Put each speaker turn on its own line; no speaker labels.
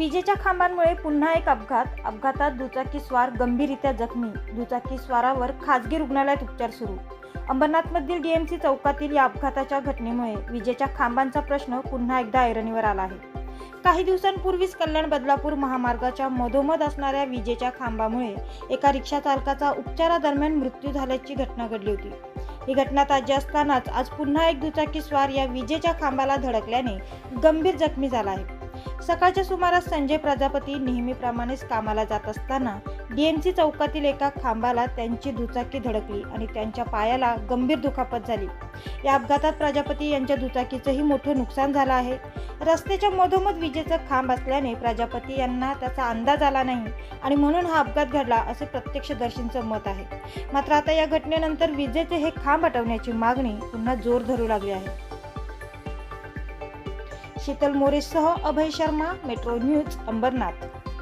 विजेच्या खांबांमुळे पुन्हा एक अपघात. अपघातात दुचाकी स्वार गंभीररित्या जखमी. दुचाकी स्वारावर खासगी रुग्णालयात उपचार सुरू. अंबरनाथमधील डीएमसी चौकातील या अपघाताच्या घटनेमुळे विजेच्या खांबांचा प्रश्न पुन्हा एकदा ऐरणीवर आला आहे. काही दिवसांपूर्वीच कल्याण बदलापूर महामार्गाच्या मधोमध असणाऱ्या विजेच्या खांबामुळे एका रिक्षा चालकाचा उपचारादरम्यान मृत्यू झाल्याची घटना घडली होती. ही घटना ताजी असतानाच आज पुन्हा एक दुचाकी स्वार या विजेच्या खांबाला धडकल्याने गंभीर जखमी झाला आहे. सकाळच्या सुमारास संजय प्रजापती नेहमीप्रमाणेच कामाला जात असताना डीएमसी चौकातील एका खांबाला त्यांची दुचाकी धडकली आणि त्यांच्या पायाला गंभीर दुखापत झाली. या अपघातात प्रजापती यांच्या दुचाकीचंही मोठं नुकसान झालं आहे. रस्त्याच्या मधोमध विजेचा खांब असल्याने प्रजापती यांना त्याचा अंदाज आला नाही आणि म्हणून हा अपघात घडला असे प्रत्यक्षदर्शींचं मत आहे. मात्र आता या घटनेनंतर विजेचे हे खांब हटवण्याची मागणी पुन्हा जोर धरू लागली आहे. शीतल मोरेसह अभय शर्मा मेट्रो न्यूज अंबरनाथ.